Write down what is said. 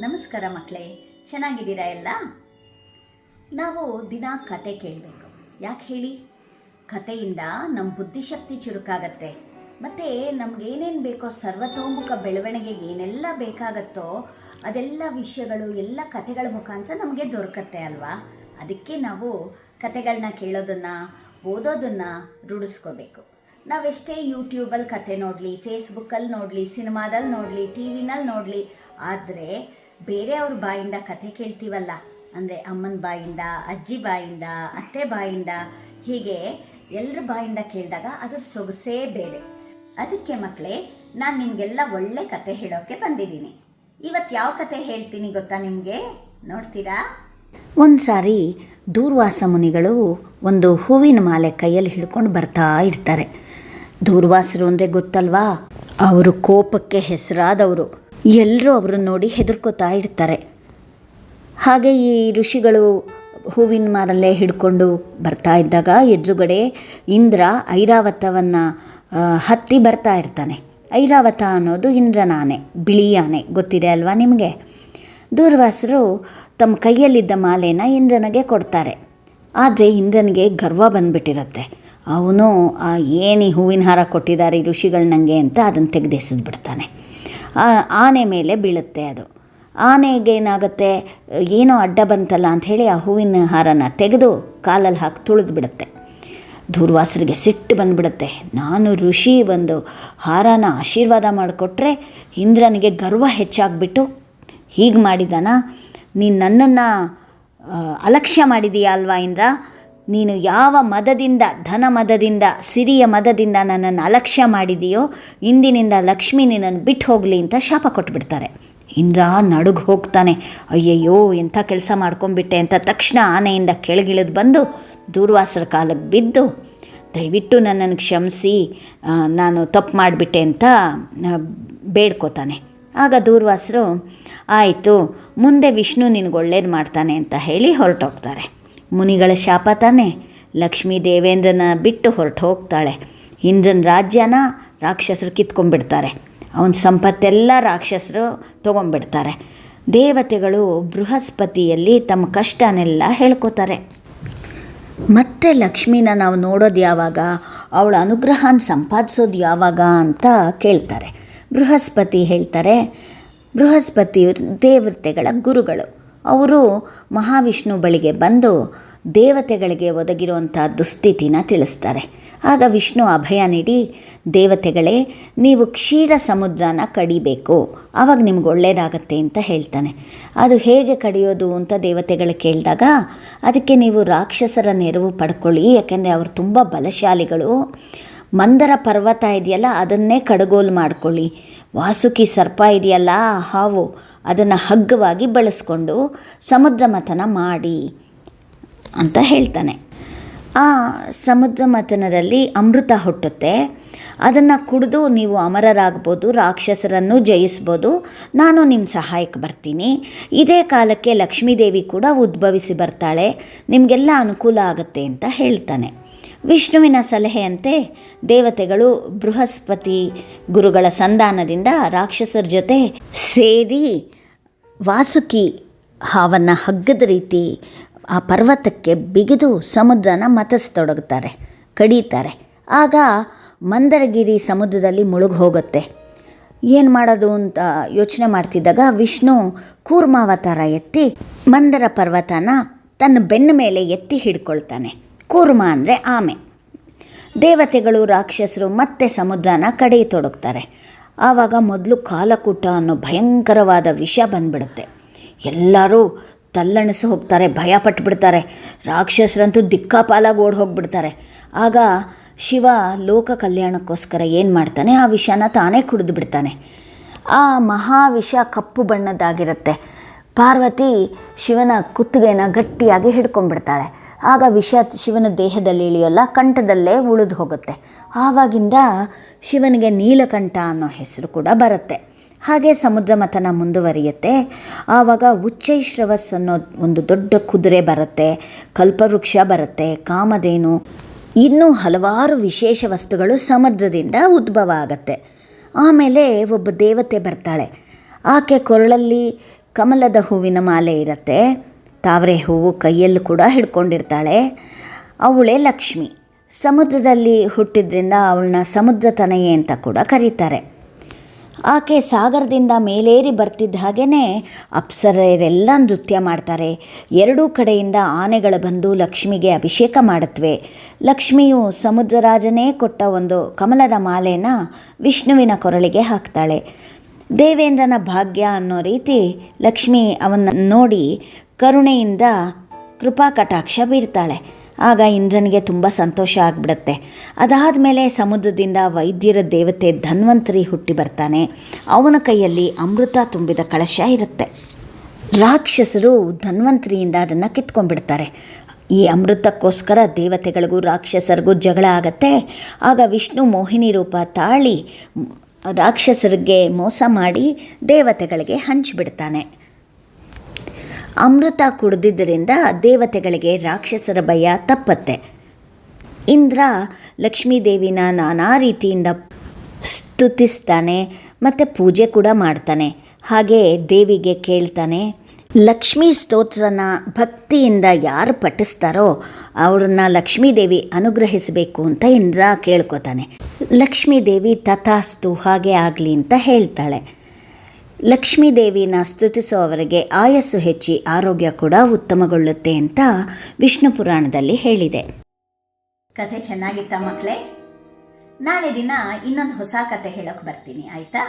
ನಮಸ್ಕಾರ ಮಕ್ಕಳೇ, ಚೆನ್ನಾಗಿದ್ದೀರಾ ಎಲ್ಲ? ನಾವು ದಿನ ಕತೆ ಕೇಳಬೇಕು. ಯಾಕೆ ಹೇಳಿ? ಕತೆಯಿಂದ ನಮ್ಮ ಬುದ್ಧಿಶಕ್ತಿ ಚುರುಕಾಗತ್ತೆ. ಮತ್ತು ನಮಗೇನೇನು ಬೇಕೋ ಸರ್ವತೋಮುಖ ಬೆಳವಣಿಗೆಗೆ ಏನೆಲ್ಲ ಬೇಕಾಗತ್ತೋ ಅದೆಲ್ಲ ವಿಷಯಗಳು, ಎಲ್ಲ ಕತೆಗಳ ಮುಖಾಂತರ ನಮಗೆ ದೊರಕತ್ತೆ ಅಲ್ವಾ? ಅದಕ್ಕೆ ನಾವು ಕತೆಗಳನ್ನ ಕೇಳೋದನ್ನು, ಓದೋದನ್ನು ರೂಢಿಸ್ಕೋಬೇಕು. ನಾವೆಷ್ಟೇ ಯೂಟ್ಯೂಬಲ್ಲಿ ಕತೆ ನೋಡಲಿ ಫೇಸ್ಬುಕ್ಕಲ್ಲಿ ನೋಡಲಿ ಸಿನಿಮಾದಲ್ಲಿ ನೋಡಲಿ, ಟಿ ವಿನಲ್ಲಿ ನೋಡಲಿ, ಆದರೆ ಬೇರೆಯವ್ರ ಬಾಯಿಂದ ಕತೆ ಕೇಳ್ತೀವಲ್ಲ? ಅಂದರೆ ಅಮ್ಮನ ಬಾಯಿಂದ, ಅಜ್ಜಿ ಬಾಯಿಂದ, ಅತ್ತೆ ಬಾಯಿಂದ, ಹೀಗೆ ಎಲ್ಲರ ಬಾಯಿಂದ ಕೇಳಿದಾಗ ಅದ್ರ ಸೊಗಸೇ ಬೇರೆ. ಅದಕ್ಕೆ ಮಕ್ಕಳೇ ನಾನು ನಿಮಗೆಲ್ಲ ಒಳ್ಳೆ ಕತೆ ಹೇಳೋಕ್ಕೆ ಬಂದಿದ್ದೀನಿ. ಇವತ್ತು ಯಾವ ಕತೆ ಹೇಳ್ತೀನಿ ಗೊತ್ತಾ ನಿಮಗೆ? ನೋಡ್ತೀರಾ? ಒಂದು ಸಾರಿ ದೂರ್ವಾಸ ಮುನಿಗಳು ಒಂದು ಹೂವಿನ ಮಾಲೆ ಕೈಯಲ್ಲಿ ಹಿಡ್ಕೊಂಡು ಬರ್ತಾ ಇರ್ತಾರೆ. ದೂರ್ವಾಸರು ಅಂದರೆ ಗೊತ್ತಲ್ವಾ? ಅವರು ಕೋಪಕ್ಕೆ ಹೆಸರಾದವರು. ಎಲ್ಲರೂ ಅವ್ರನ್ನ ನೋಡಿ ಹೆದರ್ಕೋತಾ ಇರ್ತಾರೆ. ಹಾಗೆ ಈ ಋಷಿಗಳು ಹೂವಿನ ಮಾರಲ್ಲೇ ಹಿಡ್ಕೊಂಡು ಬರ್ತಾ ಇದ್ದಾಗ ಎದುರುಗಡೆ ಇಂದ್ರ ಐರಾವತವನ್ನು ಹತ್ತಿ ಬರ್ತಾ ಇರ್ತಾನೆ. ಐರಾವತ ಅನ್ನೋದು ಇಂದ್ರನ ಆನೆ, ಬಿಳಿ ಆನೆ, ಗೊತ್ತಿದೆ ಅಲ್ವಾ ನಿಮಗೆ? ದೂರ್ವಾಸರು ತಮ್ಮ ಕೈಯಲ್ಲಿದ್ದ ಮಾಲೆನ ಇಂದ್ರನಿಗೆ ಕೊಡ್ತಾರೆ. ಆದರೆ ಇಂದ್ರನಿಗೆ ಗರ್ವ ಬಂದ್ಬಿಟ್ಟಿರುತ್ತೆ. ಅವನು, ಆ, ಏನು ಈ ಹೂವಿನ ಹಾರ ಕೊಟ್ಟಿದ್ದಾರೆ ಋಷಿಗಳು ನನಗೆ ಅಂತ ಅದನ್ನು ತೆಗೆದೆಸೆದು ಬಿಡ್ತಾನೆ ಆ ಆನೆ ಮೇಲೆ ಬೀಳುತ್ತೆ ಅದು. ಆನೆಗೆ ಏನಾಗುತ್ತೆ? ಏನೋ ಅಡ್ಡ ಬಂತಲ್ಲ ಅಂಥೇಳಿ ಆ ಹೂವಿನ ಹಾರನ ತೆಗೆದು ಕಾಲಲ್ಲಿ ಹಾಕಿ ತುಳಿದು ಬಿಡುತ್ತೆ. ದೂರ್ವಾಸರಿಗೆ ಸಿಟ್ಟು ಬಂದುಬಿಡುತ್ತೆ. ನಾನು ಋಷಿ ಒಂದು ಹಾರನ ಆಶೀರ್ವಾದ ಮಾಡಿಕೊಟ್ರೆ ಇಂದ್ರನಿಗೆ ಗರ್ವ ಹೆಚ್ಚಾಗ್ಬಿಟ್ಟು, ಹೀಗೆ ಮಾಡಿದಾನ? ನೀನು ನನ್ನನ್ನು ಅಲಕ್ಷ್ಯ ಮಾಡಿದೀಯ ಅಲ್ವಾ ಇಂದ್ರ? ನೀನು ಯಾವ ಮದದಿಂದ, ಧನ ಮದದಿಂದ, ಸಿರಿಯ ಮದದಿಂದ ನನ್ನನ್ನು ಅಲಕ್ಷ್ಯ ಮಾಡಿದೆಯೋ, ಇಂದಿನಿಂದ ಲಕ್ಷ್ಮಿ ನಿನ್ನನ್ನು ಬಿಟ್ಟು ಹೋಗಲಿ ಅಂತ ಶಾಪ ಕೊಟ್ಬಿಡ್ತಾರೆ. ಇಂದ್ರ ನಡುಗೆ ಹೋಗ್ತಾನೆ. ಅಯ್ಯಯ್ಯೋ, ಎಂಥ ಕೆಲಸ ಮಾಡ್ಕೊಂಬಿಟ್ಟೆ ಅಂತ ತಕ್ಷಣ ಆನೆಯಿಂದ ಕೆಳಗಿಳಿದು ಬಂದು ದೂರ್ವಾಸರ ಕಾಲಕ್ಕೆ ಬಿದ್ದು, ದಯವಿಟ್ಟು ನನ್ನನ್ನು ಕ್ಷಮಿಸಿ ನಾನು ತಪ್ಪು ಮಾಡಿಬಿಟ್ಟೆ ಅಂತ ಬೇಡ್ಕೋತಾನೆ. ಆಗ ದೂರ್ವಾಸರು, ಆಯಿತು, ಮುಂದೆ ವಿಷ್ಣು ನಿನಗೆ ಒಳ್ಳೇದು ಮಾಡ್ತಾನೆ ಅಂತ ಹೇಳಿ ಹೊರಟೋಗ್ತಾರೆ. ಮುನಿಗಳ ಶಾಪ ತಾನೆ? ಲಕ್ಷ್ಮೀ ದೇವೇಂದ್ರನ ಬಿಟ್ಟು ಹೊರಟು ಹೋಗ್ತಾಳೆ. ಇಂದ್ರನ ರಾಜ್ಯನ ರಾಕ್ಷಸರು ಕಿತ್ಕೊಂಡ್ಬಿಡ್ತಾರೆ. ಅವನ ಸಂಪತ್ತೆಲ್ಲ ರಾಕ್ಷಸರು ತೊಗೊಂಡ್ಬಿಡ್ತಾರೆ. ದೇವತೆಗಳು ಬೃಹಸ್ಪತಿಯಲ್ಲಿ ತಮ್ಮ ಕಷ್ಟನೆಲ್ಲ ಹೇಳ್ಕೊತಾರೆ. ಮತ್ತೆ ಲಕ್ಷ್ಮಿನ ನಾವು ನೋಡೋದು ಯಾವಾಗ? ಅವಳ ಅನುಗ್ರಹನ ಸಂಪಾದಿಸೋದು ಯಾವಾಗ ಅಂತ ಕೇಳ್ತಾರೆ. ಬೃಹಸ್ಪತಿ ಹೇಳ್ತಾರೆ, ಬೃಹಸ್ಪತಿ ದೇವತೆಗಳ ಗುರುಗಳು. ಅವರು ಮಹಾವಿಷ್ಣು ಬಳಿಗೆ ಬಂದು ದೇವತೆಗಳಿಗೆ ಒದಗಿರುವಂಥ ದುಸ್ಥಿತಿನ ತಿಳಿಸ್ತಾರೆ. ಆಗ ವಿಷ್ಣು ಅಭಯ ನೀಡಿ, ದೇವತೆಗಳೇ, ನೀವು ಕ್ಷೀರ ಸಮುದ್ರನ ಕಡಿಬೇಕು. ಆವಾಗ ನಿಮ್ಗೆ ಒಳ್ಳೆಯದಾಗತ್ತೆ ಅಂತ ಹೇಳ್ತಾನೆ. ಅದು ಹೇಗೆ ಕಡಿಯೋದು ಅಂತ ದೇವತೆಗಳು ಕೇಳಿದಾಗ, ಅದಕ್ಕೆ ನೀವು ರಾಕ್ಷಸರ ನೆರವು ಪಡ್ಕೊಳ್ಳಿ, ಯಾಕೆಂದರೆ ಅವರು ತುಂಬ ಬಲಶಾಲಿಗಳು. ಮಂದರ ಪರ್ವತ ಇದೆಯಲ್ಲ, ಅದನ್ನೇ ಕಡಗೋಲು ಮಾಡ್ಕೊಳ್ಳಿ. ವಾಸುಕಿ ಸರ್ಪ ಇದೆಯಲ್ಲ, ಹಾವು ಅದನ್ನು ಹಗ್ಗವಾಗಿ ಬಳಸ್ಕೊಂಡು ಸಮುದ್ರ ಮಥನ ಮಾಡಿ ಅಂತ ಹೇಳ್ತಾನೆ. ಆ ಸಮುದ್ರ ಮಥನದಲ್ಲಿ ಅಮೃತ ಹುಟ್ಟುತ್ತೆ. ಅದನ್ನು ಕುಡಿದು ನೀವು ಅಮರರಾಗ್ಬೋದು, ರಾಕ್ಷಸರನ್ನು ಜಯಿಸ್ಬೋದು. ನಾನು ನಿಮ್ಮ ಸಹಾಯಕ್ಕೆ ಬರ್ತೀನಿ. ಇದೇ ಕಾಲಕ್ಕೆ ಲಕ್ಷ್ಮೀದೇವಿ ಕೂಡ ಉದ್ಭವಿಸಿ ಬರ್ತಾಳೆ. ನಿಮಗೆಲ್ಲ ಅನುಕೂಲ ಆಗುತ್ತೆ ಅಂತ ಹೇಳ್ತಾನೆ. ವಿಷ್ಣುವಿನ ಸಲಹೆಯಂತೆ ದೇವತೆಗಳು ಬೃಹಸ್ಪತಿ ಗುರುಗಳ ಸಂಧಾನದಿಂದ ರಾಕ್ಷಸರ ಜೊತೆ ಸೇರಿ ವಾಸುಕಿ ಹಾವನ್ನು ಹಗ್ಗದ ರೀತಿ ಆ ಪರ್ವತಕ್ಕೆ ಬಿಗಿದು ಸಮುದ್ರನ ಮತಸ್ತೊಡಗುತ್ತಾರೆ ಕಡೀತಾರೆ ಆಗ ಮಂದರಗಿರಿ ಸಮುದ್ರದಲ್ಲಿ ಮುಳುಗಿ ಹೋಗುತ್ತೆ. ಏನು ಮಾಡೋದು ಅಂತ ಯೋಚನೆ ಮಾಡ್ತಿದ್ದಾಗ ವಿಷ್ಣು ಕೂರ್ಮಾವತಾರ ಎತ್ತಿ ಮಂದರ ಪರ್ವತನ ತನ್ನ ಬೆನ್ನ ಮೇಲೆ ಎತ್ತಿ ಹಿಡ್ಕೊಳ್ತಾನೆ. ಕೂರ್ಮ ಅಂದರೆ ಆಮೆ. ದೇವತೆಗಳು, ರಾಕ್ಷಸರು ಮತ್ತೆ ಸಮುದ್ರನ ಕಡೆಯತೊಡಗ್ತಾರೆ ಆವಾಗ ಮೊದಲು ಕಾಲಕೂಟ ಅನ್ನೋ ಭಯಂಕರವಾದ ವಿಷ ಬಂದ್ಬಿಡುತ್ತೆ. ಎಲ್ಲರೂ ತಲ್ಲಣಿಸಿ ಹೋಗ್ತಾರೆ, ಭಯ ಪಟ್ಬಿಡ್ತಾರೆ. ರಾಕ್ಷಸರಂತೂ ದಿಕ್ಕಾಪಾಲಾಗಿ ಓಡಿ ಹೋಗ್ಬಿಡ್ತಾರೆ. ಆಗ ಶಿವ ಲೋಕ ಕಲ್ಯಾಣಕ್ಕೋಸ್ಕರ ಏನು ಮಾಡ್ತಾನೆ? ಆ ವಿಷನ ತಾನೇ ಕುಡಿದು ಬಿಡ್ತಾನೆ. ಆ ಮಹಾವಿಷ ಕಪ್ಪು ಬಣ್ಣದ್ದಾಗಿರುತ್ತೆ. ಪಾರ್ವತಿ ಶಿವನ ಕುತ್ತಿಗೆನ ಗಟ್ಟಿಯಾಗಿ ಹಿಡ್ಕೊಂಡ್ಬಿಡ್ತಾಳೆ. ಆಗ ವಿಷ ಶಿವನ ದೇಹದಲ್ಲಿ ಇಳಿಯೋಲ್ಲ, ಕಂಠದಲ್ಲೇ ಉಳಿದು ಹೋಗುತ್ತೆ. ಆವಾಗಿಂದ ಶಿವನಿಗೆ ನೀಲಕಂಠ ಅನ್ನೋ ಹೆಸರು ಕೂಡ ಬರುತ್ತೆ. ಹಾಗೆ ಸಮುದ್ರ ಮಥನ ಮುಂದುವರಿಯುತ್ತೆ. ಆವಾಗ ಉಚ್ಚೈಶ್ರವಸ್ ಅನ್ನೋ ಒಂದು ದೊಡ್ಡ ಕುದುರೆ ಬರುತ್ತೆ, ಕಲ್ಪವೃಕ್ಷ ಬರುತ್ತೆ, ಕಾಮಧೇನು, ಇನ್ನೂ ಹಲವಾರು ವಿಶೇಷ ವಸ್ತುಗಳು ಸಮುದ್ರದಿಂದ ಉದ್ಭವ ಆಗತ್ತೆ. ಆಮೇಲೆ ಒಬ್ಬ ದೇವತೆ ಬರ್ತಾಳೆ. ಆಕೆ ಕೊರಳಲ್ಲಿ ಕಮಲದ ಹೂವಿನ ಮಾಲೆ ಇರುತ್ತೆ. ತಾವರೆ ಹೂವು ಕೈಯಲ್ಲಿ ಕೂಡ ಹಿಡ್ಕೊಂಡಿರ್ತಾಳೆ. ಅವಳೇ ಲಕ್ಷ್ಮಿ. ಸಮುದ್ರದಲ್ಲಿ ಹುಟ್ಟಿದ್ರಿಂದ ಅವಳನ್ನ ಸಮುದ್ರ ತನಯೆ ಅಂತ ಕೂಡ ಕರೀತಾರೆ. ಆಕೆ ಸಾಗರದಿಂದ ಮೇಲೇರಿ ಬರ್ತಿದ್ದ ಹಾಗೇ ಅಪ್ಸರೆಯರೆಲ್ಲ ನೃತ್ಯ ಮಾಡ್ತಾರೆ. ಎರಡೂ ಕಡೆಯಿಂದ ಆನೆಗಳು ಬಂದು ಲಕ್ಷ್ಮಿಗೆ ಅಭಿಷೇಕ ಮಾಡುತ್ತವೆ ಲಕ್ಷ್ಮಿಯು ಸಮುದ್ರರಾಜನೇ ಕೊಟ್ಟ ಒಂದು ಕಮಲದ ಮಾಲೆನ ವಿಷ್ಣುವಿನ ಕೊರಳಿಗೆ ಹಾಕ್ತಾಳೆ. ದೇವೇಂದ್ರನ ಭಾಗ್ಯ ಅನ್ನೋ ರೀತಿ ಲಕ್ಷ್ಮಿ ಅವನ್ನ ನೋಡಿ ಕರುಣೆಯಿಂದ ಕೃಪಾ ಕಟಾಕ್ಷ ಬೀರ್ತಾಳೆ. ಆಗ ಇಂದ್ರನಿಗೆ ತುಂಬ ಸಂತೋಷ ಆಗಿಬಿಡುತ್ತೆ. ಅದಾದಮೇಲೆ ಸಮುದ್ರದಿಂದ ವೈದ್ಯರ ದೇವತೆ ಧನ್ವಂತರಿ ಹುಟ್ಟಿ ಬರ್ತಾನೆ. ಅವನ ಕೈಯಲ್ಲಿ ಅಮೃತ ತುಂಬಿದ ಕಳಶ ಇರುತ್ತೆ. ರಾಕ್ಷಸರು ಧನ್ವಂತರಿಯಿಂದ ಅದನ್ನು ಕಿತ್ಕೊಂಡ್ಬಿಡ್ತಾರೆ. ಈ ಅಮೃತಕ್ಕೋಸ್ಕರ ದೇವತೆಗಳಿಗೂ ರಾಕ್ಷಸರಿಗೂ ಜಗಳ ಆಗತ್ತೆ. ಆಗ ವಿಷ್ಣು ಮೋಹಿನಿ ರೂಪ ತಾಳಿ ರಾಕ್ಷಸರಿಗೆ ಮೋಸ ಮಾಡಿ ದೇವತೆಗಳಿಗೆ ಹಂಚಿಬಿಡ್ತಾನೆ. ಅಮೃತ ಕುಡಿದಿದ್ದರಿಂದ ದೇವತೆಗಳಿಗೆ ರಾಕ್ಷಸರ ಭಯ ತಪ್ಪತ್ತೆ. ಇಂದ್ರ ಲಕ್ಷ್ಮೀದೇವಿನ ನಾನಾ ರೀತಿಯಿಂದ ಸ್ತುತಿಸ್ತಾನೆ ಮತ್ತು ಪೂಜೆ ಕೂಡ ಮಾಡ್ತಾನೆ. ಹಾಗೆ ದೇವಿಗೆ ಕೇಳ್ತಾನೆ, ಲಕ್ಷ್ಮೀ ಸ್ತೋತ್ರನ ಭಕ್ತಿಯಿಂದ ಯಾರು ಪಠಿಸ್ತಾರೋ ಅವ್ರನ್ನ ಲಕ್ಷ್ಮೀದೇವಿ ಅನುಗ್ರಹಿಸಬೇಕು ಅಂತ ಇಂದ್ರ ಕೇಳ್ಕೊತಾನೆ. ಲಕ್ಷ್ಮೀದೇವಿ ತಥಾಸ್ತು ಹಾಗೆ ಆಗಲಿ ಅಂತ ಹೇಳ್ತಾಳೆ. ಲಕ್ಷ್ಮೀದೇವಿನ ಸ್ತುತಿಸುವವರಿಗೆ ಆಯಸ್ಸು ಹೆಚ್ಚಿ ಆರೋಗ್ಯ ಕೂಡ ಉತ್ತಮಗೊಳ್ಳುತ್ತೆ ಅಂತ ವಿಷ್ಣು ಪುರಾಣದಲ್ಲಿ ಹೇಳಿದೆ. ಕತೆ ಚೆನ್ನಾಗಿತ್ತ ಮಕ್ಕಳೇ ನಾಳೆ ದಿನ ಇನ್ನೊಂದು ಹೊಸ ಕತೆ ಹೇಳೋಕೆ ಬರ್ತೀನಿ, ಆಯಿತಾ?